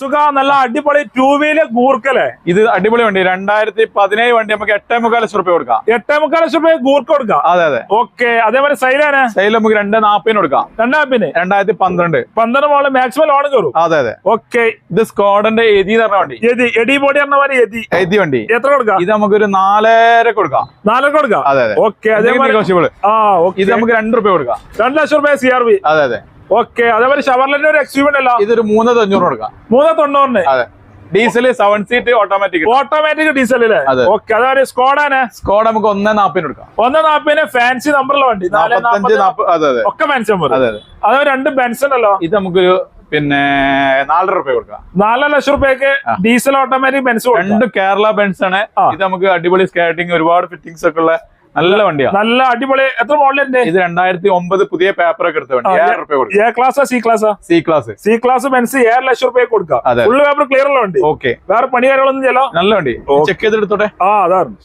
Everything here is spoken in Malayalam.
സുഖ നല്ല അടിപൊളി ടൂ വീലർ ഗൂർക്കല്ലേ? ഇത് അടിപൊളി വണ്ടി. രണ്ടായിരത്തി പതിനേഴ് വണ്ടി നമുക്ക് എട്ടേ മുക്കാൽ ലക്ഷം രൂപ കൊടുക്കാം. എട്ടേ മുക്കാൽ ലക്ഷം രൂപ ഗൂർക്ക് കൊടുക്കാം? അതെ അതെ. ഓക്കെ അതേപോലെ സൈലാണ് സൈല നമുക്ക് രണ്ട് നാപ്പിന് കൊടുക്കാം. രണ്ടാപ്പിന്? രണ്ടായിരത്തി പന്ത്രണ്ട് പന്ത്രണ്ട് മോൾ മാക്സിമം ലോൺ കയറും അതെ അതെ. ഓക്കെ. ഇത് സ്കോഡന്റെ എതി എന്ന് പറഞ്ഞ വണ്ടി. എതി എടി ബോഡി പറഞ്ഞ പോലെ എതി. എതി വണ്ടി. എത്ര കൊടുക്കാം? ഇത് നമുക്ക് ഒരു നാലര കൊടുക്കാം. നാലര കൊടുക്കാം? അതെ അതെ. ഓക്കെ അതേപോലെ ഇത് നമുക്ക് രണ്ട് രൂപ കൊടുക്കാം. രണ്ട് ലക്ഷം രൂപ സി ആർ വി അതെ അതെ. ഓക്കെ അതേപോലെ ഷവർലിന്റെ ഒരു എക്സ്യൂവൻ അല്ല ഇതൊരു മൂന്ന് തൊണ്ണൂറ് കൊടുക്കാം. മൂന്ന് തൊണ്ണൂറിന്. അതെ. Diesel seven seat automatic automatic diesel അല്ലേ. ഓക്കെ അതാണ് സ്കോഡാണ് സ്കോഡ് നമുക്ക് ഒന്നേ നാപ്പിന് കൊടുക്കാം. ഒന്നേ നാപ്പിന് ഫാൻസി നമ്പറുള്ള വണ്ടി. ഒക്കെ ഫാൻസി നമ്പർ അതെ രണ്ട് ബെൻസ് ഉണ്ടല്ലോ? ഇത് നമുക്കൊരു പിന്നെ നാലര റുപ്യ കൊടുക്കാം. നാലര ലക്ഷം റുപ്യക്ക് ഡീസൽ ഓട്ടോമാറ്റിക് ബെൻസ് രണ്ട് കേരള ബെൻസ് ആണ്. ഇത് നമുക്ക് അടിപൊളി സ്കേട്ടിങ് ഒരുപാട് ഫിറ്റിംഗ്സ് ഒക്കെ ഉള്ള നല്ല വണ്ടിയാണ് നല്ല അടിപൊളി. എത്ര മോഡലിന്റെ ഇത് രണ്ടായിരത്തി ഒമ്പത് പുതിയ പേപ്പർ ഒക്കെ എടുത്ത വണ്ടി. A class C class C class C class men's ഏഴ് ലക്ഷം റുപ്യ കൊടുക്കാം. ഫുൾ ഫുള്ള് പേപ്പർ ക്ലിയർ ഉള്ള വണ്ടി. ഓക്കെ വേറെ പണി കാര്യങ്ങളൊന്നും ചെയ്യലോ നല്ല വണ്ടി. ചെക്ക് ചെയ്തെടുത്തോട്ടെ? ആ അതാണ്